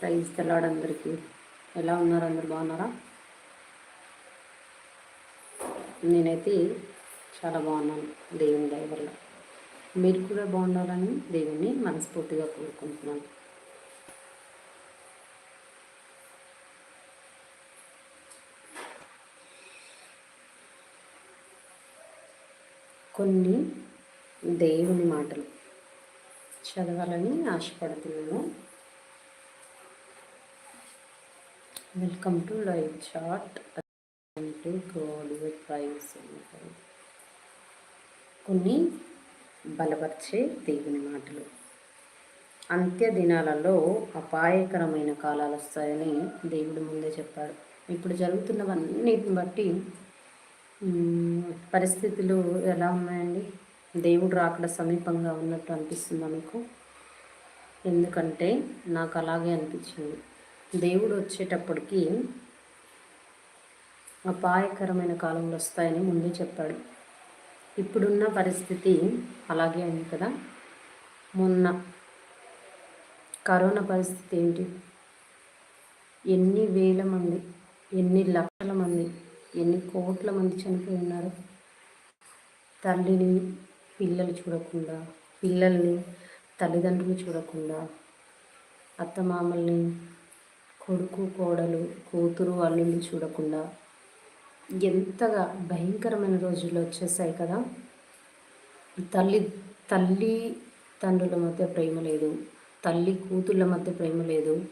Praise తెల్లాడు అందరికీ. ఎలా ఉన్నారు? అందరు బాగున్నారా? నేనైతే చాలా బాగున్నాను దేవుని దయవల్ల మీరు కూడా బాగుండాలని దేవుణ్ణి మనస్ఫూర్తిగా కోరుకుంటున్నాను. కొన్ని దేవుని మాటలు చదవాలని ఆశపడుతున్నాను. Welcome to live chat to gold with price కొన్ని బలపరిచే దేవుని మాటలు. అంత్య దినాలలో అపాయకరమైన కాలాలు వస్తాయని దేవుడు ముందే చెప్పాడు. ఇప్పుడు జరుగుతున్నవన్నిటిని బట్టి పరిస్థితులు ఎలా ఉన్నాయండి? దేవుడు రాకడ సమీపంగా ఉన్నట్టు అనిపిస్తుందా మీకు? ఎందుకంటే నాకు అలాగే అనిపించింది. దేవుడు వచ్చేటప్పటికి అపాయకరమైన కాలంలో వస్తాయని ముందే చెప్పాడు. ఇప్పుడున్న పరిస్థితి అలాగే ఉంది కదా. మొన్న కరోనా పరిస్థితి ఏంటి? ఎన్ని వేల మంది ఎన్ని లక్షల మంది ఎన్ని కోట్ల మంది చనిపోయి ఉన్నారు? తల్లిని పిల్లలు చూడకుండా పిల్లల్ని తల్లిదండ్రులు చూడకుండా అత్తమామల్ని కొడుకు కోడలు కూతురు అల్లుళ్ళు చూడకుండా ఎంతగా భయంకరమైన రోజులు వచ్చేసాయి కదా. తల్లి తల్లి తండ్రుల మధ్య ప్రేమ లేదు. తల్లి కూతుళ్ళ మధ్య ప్రేమ లేదు.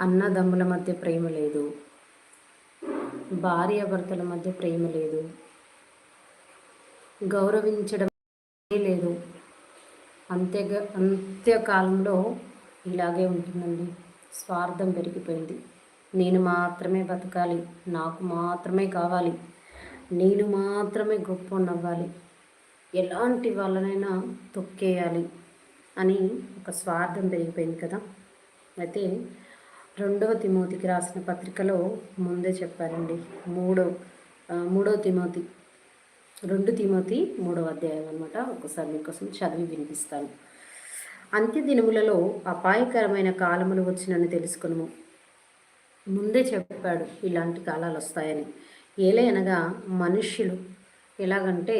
అన్నదమ్ముల మధ్య ప్రేమ లేదు. భార్యాభర్తల మధ్య ప్రేమ లేదు. గౌరవించడం లేదు. అంతే అంత్యకాలంలో ఇలాగే ఉంటుందండి. స్వార్థం పెరిగిపోయింది. నేను మాత్రమే బతకాలి. నాకు మాత్రమే కావాలి. నేను మాత్రమే గొప్ప నవ్వాలి ఎలాంటి వాళ్ళనైనా తొక్కేయాలి అని ఒక స్వార్థం పెరిగిపోయింది కదా. అయితే రెండవ తిమోతికి రాసిన పత్రికలో ముందే చెప్పారండి. మూడో మూడో తిమోతి రెండు తిమోతి మూడవ అధ్యాయం అనమాట ఒకసారి మీకోసం చదివి వినిపిస్తాను. అంత్యదినములలో అపాయకరమైన కాలములు వచ్చినని తెలుసుకును ముందే చెప్పాడు ఇలాంటి కాలాలు వస్తాయని ఏలే అనగా మనుష్యులు. ఎలాగంటే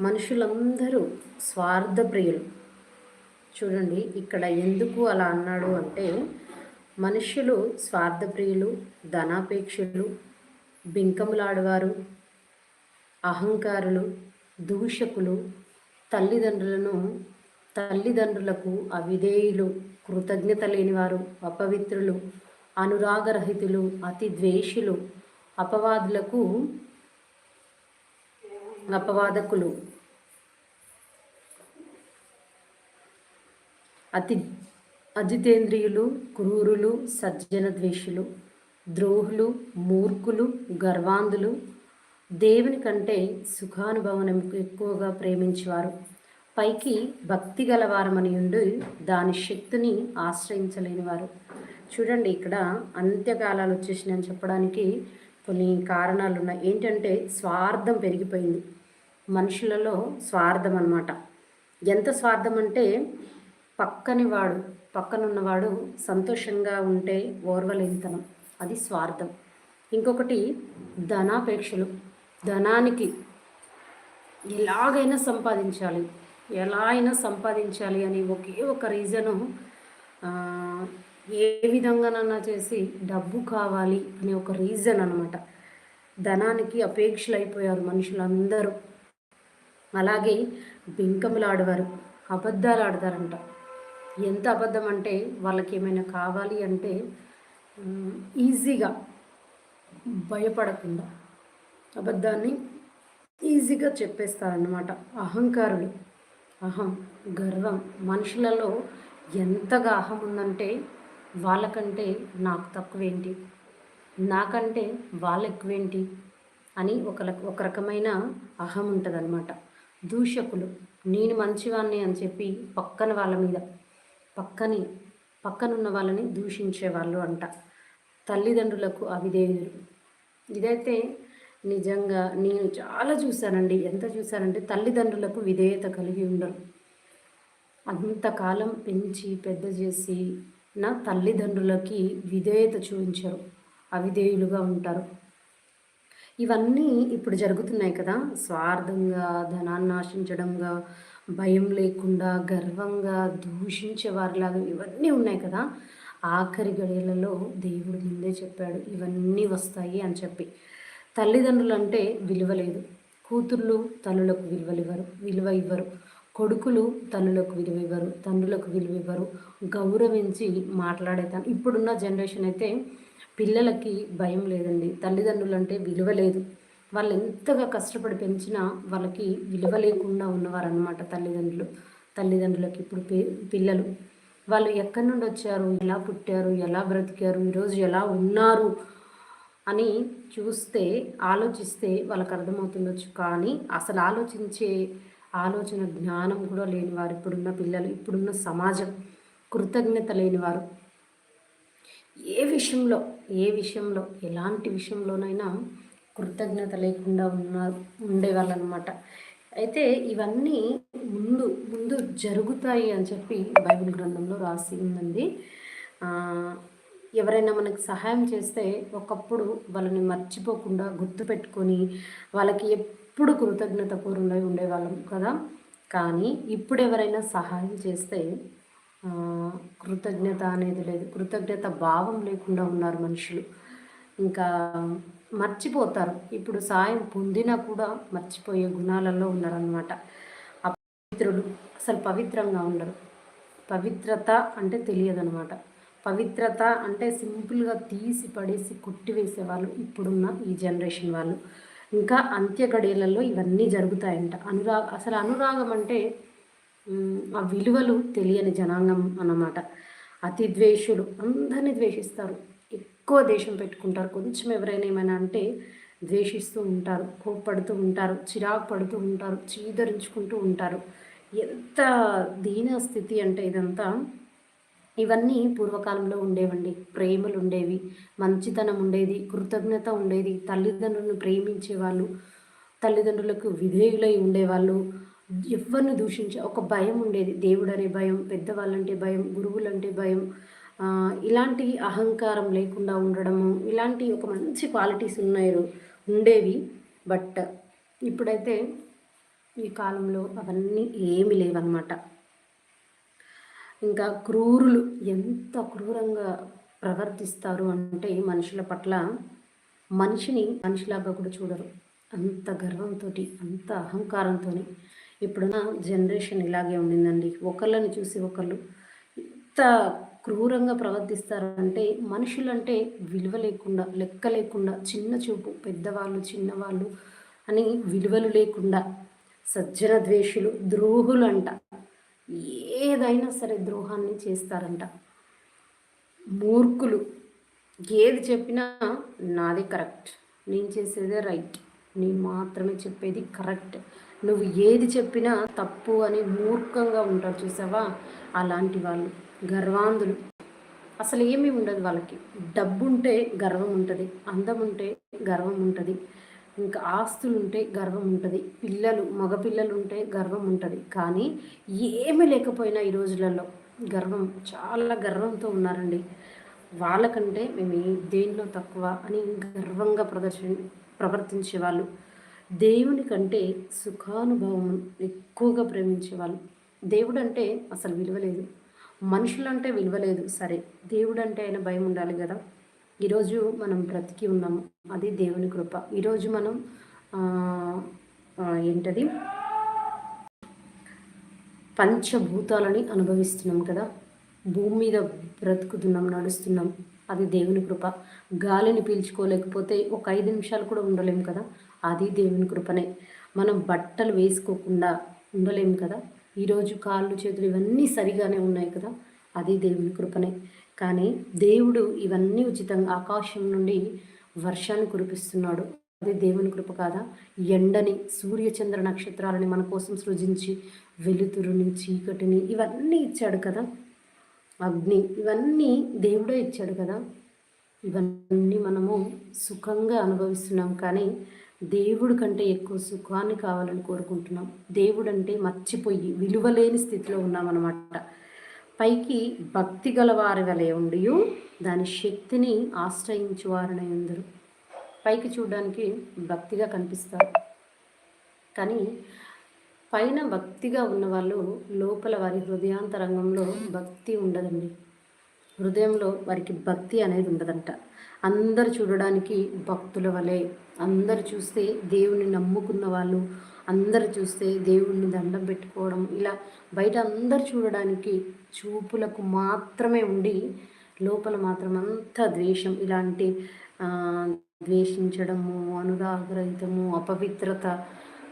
మనుషులందరూ స్వార్థప్రియులు. చూడండి ఇక్కడ ఎందుకు అలా అన్నాడు అంటే మనుష్యులు స్వార్థప్రియులు ధనాపేక్షలు బింకములాడవారు అహంకారులు దూషకులు తల్లిదండ్రులను తల్లిదండ్రులకు అవిధేయులు కృతజ్ఞత లేనివారు అపవిత్రులు అనురాగరహితులు అతి ద్వేషులు అపవాదులకు అపవాదకులు అతి అజితేంద్రియులు క్రూరులు సజ్జన ద్వేషులు ద్రోహులు మూర్ఖులు గర్వాంధులు దేవుని కంటే సుఖానుభవనం ఎక్కువగా ప్రేమించేవారు. పైకి భక్తి గలవారమని ఉండి దాని శక్తిని ఆశ్రయించలేని వారు. చూడండి ఇక్కడ అంత్యకాలాలు వచ్చేసినాయని చెప్పడానికి కొన్ని కారణాలు ఉన్నాయి. ఏంటంటే స్వార్థం పెరిగిపోయింది. మనుషులలో స్వార్థం అన్నమాట. ఎంత స్వార్థం అంటే పక్కని వాడు పక్కనున్నవాడు సంతోషంగా ఉంటే ఓర్వలేనితనం. అది స్వార్థం. ఇంకొకటి ధనాపేక్షలు. ధనానికి ఎలాగైనా సంపాదించాలి. ఎలా అయినా సంపాదించాలి అని ఒకే ఒక రీజను ఏ విధంగానన్నా చేసి డబ్బు కావాలి అనే ఒక రీజన్ అనమాట ధనానికి అపేక్షలు అయిపోయారు మనుషులందరూ. అలాగే బింకములు ఆడవారు అబద్ధాలు ఆడతారంట. ఎంత అబద్ధం అంటే వాళ్ళకి ఏమైనా కావాలి అంటే ఈజీగా భయపడకుండా అబద్ధాన్ని ఈజీగా చెప్పేస్తారన్నమాట అహంకారులు. అహం గర్వం. మనుషులలో ఎంతగా అహం ఉందంటే వాళ్ళకంటే నాకు తక్కువేంటి? నాకంటే వాళ్ళు ఎక్కువేంటి అని ఒక ఒక రకమైన అహం ఉంటుందన్నమాట. దూషకులు నేను మంచివాణ్ణి అని చెప్పి పక్కన వాళ్ళ మీద పక్కని పక్కనున్న వాళ్ళని దూషించే వాళ్ళు అంట. తల్లిదండ్రులకు అవిధేయులు. ఇదైతే నిజంగా నేను చాలా చూశానండి. ఎంత చూశానంటే తల్లిదండ్రులకు విధేయత కలిగి ఉండరు అంతకాలం పెంచి పెద్ద చేసి నా తల్లిదండ్రులకి విధేయత చూపించరు. అవిధేయులుగా ఉంటారు. ఇవన్నీ ఇప్పుడు జరుగుతున్నాయి కదా. స్వార్థంగా ధనాన్ని ఆశించడంగా భయం లేకుండా గర్వంగా దూషించే వారిలాగా ఇవన్నీ ఉన్నాయి కదా. ఆఖరి గడియలలో దేవుడు ముందే చెప్పాడు ఇవన్నీ వస్తాయి అని చెప్పి. తల్లిదండ్రులు అంటే విలువ లేదు కూతుర్లు తల్లులకు విలువలివ్వరు విలువ ఇవ్వరు. కొడుకులు తల్లులకు విలువ ఇవ్వరు తండ్రులకు విలువ ఇవ్వరు గౌరవించి మాట్లాడేతాను ఇప్పుడున్న జనరేషన్ అయితే పిల్లలకి భయం లేదండి. తల్లిదండ్రులు అంటే విలువ లేదు వాళ్ళు ఎంతగా కష్టపడి పెంచినా వాళ్ళకి విలువ లేకుండా ఉన్నవారనమాట తల్లిదండ్రులు తల్లిదండ్రులకి ఇప్పుడు పిల్లలు. వాళ్ళు ఎక్కడి నుండి వచ్చారు ఎలా పుట్టారు ఎలా బ్రతికారు ఈరోజు ఎలా ఉన్నారు అని చూస్తే ఆలోచిస్తే వాళ్ళకి అర్థమవుతుండొచ్చు. కానీ అసలు ఆలోచించే ఆలోచన జ్ఞానం కూడా లేని వారు ఇప్పుడున్న పిల్లలు ఇప్పుడున్న సమాజం కృతజ్ఞత లేనివారు. ఏ విషయంలో ఏ విషయంలో ఎలాంటి విషయంలోనైనా కృతజ్ఞత లేకుండా ఉన్న ఉండేవాళ్ళు అనమాట అయితే ఇవన్నీ ముందు ముందు జరుగుతాయి అని చెప్పి బైబిల్ గ్రంథంలో రాసి ఉందండి. ఎవరైనా మనకు సహాయం చేస్తే ఒకప్పుడు వాళ్ళని మర్చిపోకుండా గుర్తుపెట్టుకొని వాళ్ళకి ఎప్పుడు కృతజ్ఞత పూర్వమై ఉండేవాళ్ళం కదా. కానీ ఇప్పుడు ఎవరైనా సహాయం చేస్తే కృతజ్ఞత అనేది లేదు. కృతజ్ఞత భావం లేకుండా ఉన్నారు మనుషులు. ఇంకా మర్చిపోతారు. ఇప్పుడు సాయం పొందినా కూడా మర్చిపోయే గుణాలలో ఉన్నారనమాట పవిత్రులు అసలు పవిత్రంగా ఉండరు. పవిత్రత అంటే తెలియదనమాట పవిత్రత అంటే సింపుల్గా తీసి పడేసి కొట్టివేసే వాళ్ళు ఇప్పుడున్న ఈ జనరేషన్ వాళ్ళు. ఇంకా అంత్యగడియలలో ఇవన్నీ జరుగుతాయంట. అనురాగ అసలు అనురాగం అంటే ఆ విలువలు తెలియని జనాంగం అన్నమాట. అతి ద్వేషులు అందరినీ ద్వేషిస్తారు. ఎక్కువ దేశం పెట్టుకుంటారు. కొంచెం ఎవరైనా ఏమైనా అంటే ద్వేషిస్తూ ఉంటారు కోప్పడుతూ ఉంటారు చిరాకు పడుతూ ఉంటారు చీదరించుకుంటూ ఉంటారు. ఎంత దీన స్థితి అంటే ఇదంతా ఇవన్నీ పూర్వకాలంలో ఉండేవండి. ప్రేమలు ఉండేవి మంచితనం ఉండేది కృతజ్ఞత ఉండేది. తల్లిదండ్రులను ప్రేమించేవాళ్ళు తల్లిదండ్రులకు విధేయులై ఉండేవాళ్ళు. ఎవరిని దూషించే ఒక భయం ఉండేది దేవుడు అనే భయం పెద్దవాళ్ళంటే భయం గురువులంటే భయం. ఇలాంటి అహంకారం లేకుండా ఉండడము ఇలాంటి ఒక మంచి క్వాలిటీస్ ఉన్నాయి ఉండేవి. బట్ ఇప్పుడైతే ఈ కాలంలో అవన్నీ ఏమి లేవన్నమాట. ఇంకా క్రూరులు ఎంత క్రూరంగా ప్రవర్తిస్తారు అంటే మనుషుల పట్ల మనిషిని మనిషిలాగా కూడా చూడరు. అంత గర్వంతో అంత అహంకారంతో ఇప్పుడున్న జనరేషన్ ఇలాగే ఉండిందండి. ఒకళ్ళని చూసి ఒకళ్ళు ఎంత క్రూరంగా ప్రవర్తిస్తారంటే మనుషులంటే విలువ లేకుండా లెక్క లేకుండా చిన్న చూపు పెద్దవాళ్ళు చిన్నవాళ్ళు అని విలువలు లేకుండా సజ్జన ద్వేషులు ద్రోహులు అంట. ఏదైనా సరే ద్రోహాన్ని చేస్తారంట. మూర్ఖులు. ఏది చెప్పినా నాది కరెక్ట్. నేను చేసేదే రైట్. నేను మాత్రమే చెప్పేది కరెక్ట్. నువ్వు ఏది చెప్పినా తప్పు అని మూర్ఖంగా ఉంటారు చూసావా? అలాంటి వాళ్ళు. గర్వాంధులు. అసలు ఏమీ ఉండదు వాళ్ళకి. డబ్బు ఉంటే గర్వం ఉంటుంది. అందం ఉంటే గర్వం ఉంటుంది. ఇంకా ఆస్తులు ఉంటే గర్వం ఉంటుంది పిల్లలు మగపిల్లలు ఉంటే గర్వం ఉంటుంది కానీ ఏమీ లేకపోయినా ఈ రోజులలో గర్వం చాలా గర్వంతో ఉన్నారండి. వాళ్ళకంటే మేము దేనిలో తక్కువ అని గర్వంగా ప్రదర్శన ప్రవర్తించే వాళ్ళు దేవుని కంటే సుఖానుభవం ఎక్కువగా ప్రేమించేవాళ్ళు. దేవుడు అంటే అసలు విలువలేదు. మనుషులంటే విలువలేదు. సరే దేవుడు అంటే ఆయన భయం ఉండాలి కదా? ఈరోజు మనం బ్రతికి ఉన్నాము. అది దేవుని కృప. ఈరోజు మనం ఏంటది? పంచభూతాలని అనుభవిస్తున్నాం కదా. భూమి మీద బ్రతుకుతున్నాం నడుస్తున్నాం. అది దేవుని కృప. గాలిని పీల్చుకోలేకపోతే ఒక ఐదు నిమిషాలు కూడా ఉండలేము కదా. అది దేవుని కృపనే. మనం బట్టలు వేసుకోకుండా ఉండలేము కదా. ఈరోజు కాళ్ళు చేతులు ఇవన్నీ సరిగానే ఉన్నాయి కదా. అది దేవుని కృపనే. కానీ దేవుడు ఇవన్నీ ఉచితంగా ఆకాశం నుండి వర్షాన్ని కురిపిస్తున్నాడు. అదే దేవుని కృప కాదా? ఎండని సూర్యచంద్ర నక్షత్రాలని మన కోసం సృజించి వెలుతురుని చీకటిని ఇవన్నీ ఇచ్చాడు కదా? అగ్ని ఇవన్నీ దేవుడే ఇచ్చాడు కదా? ఇవన్నీ మనము సుఖంగా అనుభవిస్తున్నాం కానీ దేవుడి కంటే ఎక్కువ సుఖాన్ని కావాలని కోరుకుంటున్నాం. దేవుడు అంటే మర్చిపోయి విలువలేని స్థితిలో ఉన్నామన్నమాట. పైకి భక్తి గలవారి వలె ఉండి దాని శక్తిని ఆశ్రయించువారనే ఉందరు. పైకి చూడడానికి భక్తిగా కనిపిస్తారు. కానీ పైన భక్తిగా ఉన్నవాళ్ళు లోపల వారి హృదయాంతరంగంలో భక్తి ఉండదండి. హృదయంలో వారికి భక్తి అనేది ఉండదంట. అందరు చూడడానికి భక్తుల వలె అందరు చూస్తే దేవుని నమ్ముకున్న వాళ్ళు అందరు చూస్తే దేవుణ్ణి దండం పెట్టుకోవడం ఇలా బయట అందరు చూడడానికి చూపులకు మాత్రమే ఉండి లోపల మాత్రం అంత ద్వేషం. ఇలాంటి ద్వేషించడము అనురాగరహితము అపవిత్రత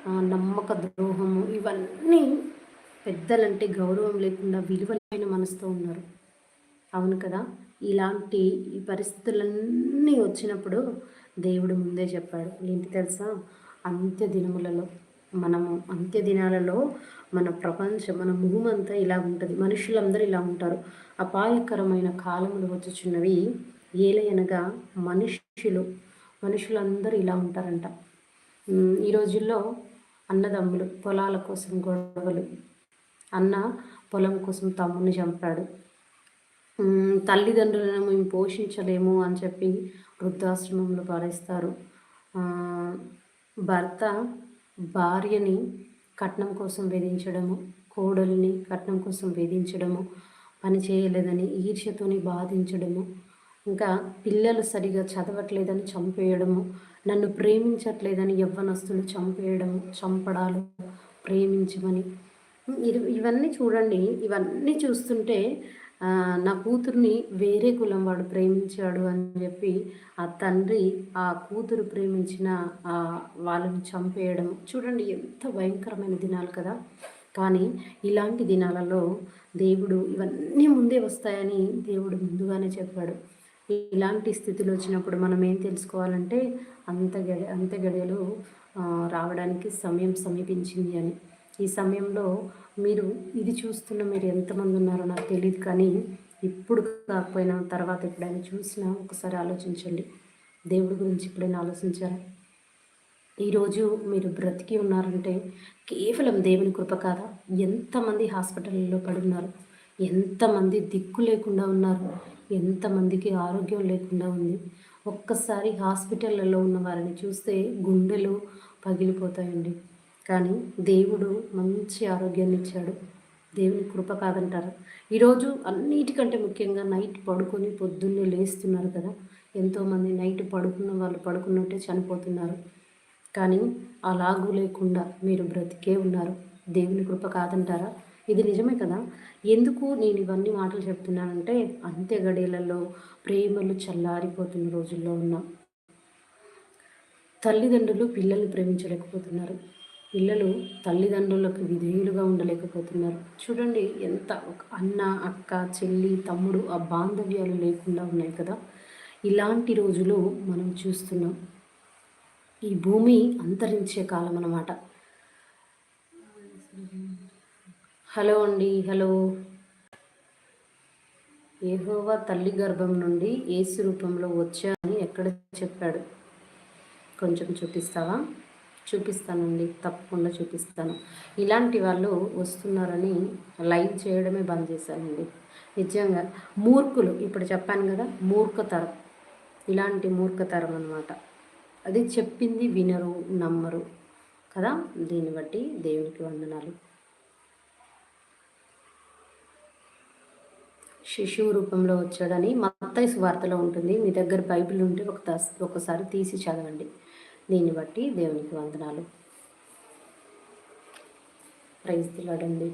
నమ్మక ద్రోహము ఇవన్నీ పెద్దలంటే గౌరవం లేకుండా విలువలైన మనసుతో ఉన్నారు. అవును కదా? ఇలాంటి ఈ పరిస్థితులన్నీ వచ్చినప్పుడు దేవుడు ముందే చెప్పాడు. ఏంటి తెలుసా? అంత్య దినములలో మనము అంత్య దినాలలో మన ప్రపంచం మన ముహమంతా ఇలా ఉంటుంది. మనుషులందరూ ఇలా ఉంటారు. అపాయకరమైన కాలములు వచ్చుచున్నవి ఏలయనగా మనుషులు మనుషులందరూ ఇలా ఉంటారంట. ఈ రోజుల్లో అన్నదమ్ములు పొలాల కోసం గొడవలు అన్న పొలం కోసం తమ్ముని చంపాడు. తల్లిదండ్రులను మేము పోషించలేము అని చెప్పి వృద్ధాశ్రమంలో పారేస్తారు. భర్త భార్యని కట్నం కోసం వేధించడము కోడలిని కట్నం కోసం వేధించడము పని చేయలేదని ఈర్ష్యతోని బాధించడము ఇంకా పిల్లలు సరిగా చదవట్లేదని చంపేయడము నన్ను ప్రేమించట్లేదని యవ్వనస్తులు చంపేయడము చంపడాలు ప్రేమించమని. ఇవన్నీ చూడండి ఇవన్నీ చూస్తుంటే నా కూతుర్ని వేరే కులం వాడు ప్రేమించాడు అని చెప్పి ఆ తండ్రి ఆ కూతురు ప్రేమించిన ఆ వాళ్ళని చంపేయడం. చూడండి ఎంత భయంకరమైన దినాలు కదా. కానీ ఇలాంటి దినాలలో దేవుడు ఇవన్నీ ముందే వస్తాయని దేవుడు ముందుగానే చెప్పాడు. ఇలాంటి స్థితిలో వచ్చినప్పుడు మనం ఏం తెలుసుకోవాలంటే అంత గడి అంత గడియలు రావడానికి సమయం సమీపించింది అని. ఈ సమయంలో మీరు ఇది చూస్తున్న మీరు ఎంతమంది ఉన్నారో నాకు తెలియదు కానీ ఇప్పుడు కాకపోయినా తర్వాత ఎప్పుడైనా చూసినా ఒకసారి ఆలోచించండి. దేవుడి గురించి ఎప్పుడైనా ఆలోచించారా? ఈరోజు మీరు బ్రతికి ఉన్నారంటే కేవలం దేవుని కృప కాదా? ఎంతమంది హాస్పిటల్లో పడున్నారు? ఎంతమంది దిక్కు లేకుండా ఉన్నారు? ఎంతమందికి ఆరోగ్యం లేకుండా ఉంది? ఒక్కసారి హాస్పిటళ్ళలో ఉన్న వారిని చూస్తే గుండెలు పగిలిపోతాయండి. కానీ దేవుడు మంచి ఆరోగ్యాన్ని ఇచ్చాడు. దేవుని కృప కాదంటారు. ఈరోజు అన్నిటికంటే ముఖ్యంగా నైట్ పడుకొని పొద్దున్నే లేస్తున్నారు కదా. ఎంతోమంది నైట్ పడుకున్న వాళ్ళు పడుకున్నట్టే చనిపోతున్నారు. కానీ అలాగూ లేకుండా మీరు బ్రతికే ఉన్నారు. దేవుని కృప కాదంటారా? ఇది నిజమే కదా. ఎందుకు నేను ఇవన్నీ మాటలు చెప్తున్నానంటే అంత్య గడియలలో ప్రేమలు చల్లారిపోతున్న రోజుల్లో ఉన్నాం తల్లిదండ్రులు పిల్లల్ని ప్రేమించలేకపోతున్నారు. పిల్లలు తల్లిదండ్రులకు విధేయులుగా ఉండలేకపోతున్నారు. చూడండి ఎంత ఒక అన్న అక్క చెల్లి తమ్ముడు ఆ బాంధవ్యాలు లేకుండా ఉన్నాయి కదా. ఇలాంటి రోజులు మనం చూస్తున్నాం. ఈ భూమి అంతరించే కాలం అన్నమాట. హలో అండి హలో. ఏహోవా తల్లి గర్భం నుండి ఏసు రూపంలో వచ్చా అని ఎక్కడ చెప్పాడు? కొంచెం చూపిస్తావా? చూపిస్తానండి తప్పకుండా చూపిస్తాను. ఇలాంటి వాళ్ళు వస్తున్నారని లైవ్ చేయడమే బంద్ చేశానండి. నిజంగా మూర్ఖులు ఇప్పుడు చెప్పాను కదా మూర్ఖతరం. ఇలాంటి మూర్ఖతరం అనమాట అది చెప్పింది వినరు నమ్మరు కదా? దీన్ని బట్టి దేవునికి వందనాలు. శిశువు రూపంలో వచ్చాడని మత్తయి సువార్తలో ఉంటుంది. మీ దగ్గర బైబిల్ ఉంటే ఒక ఒకసారి తీసి చదవండి. దీన్ని బట్టి దేవునికి వందనాలు. ప్రైజ్ తిలాడండి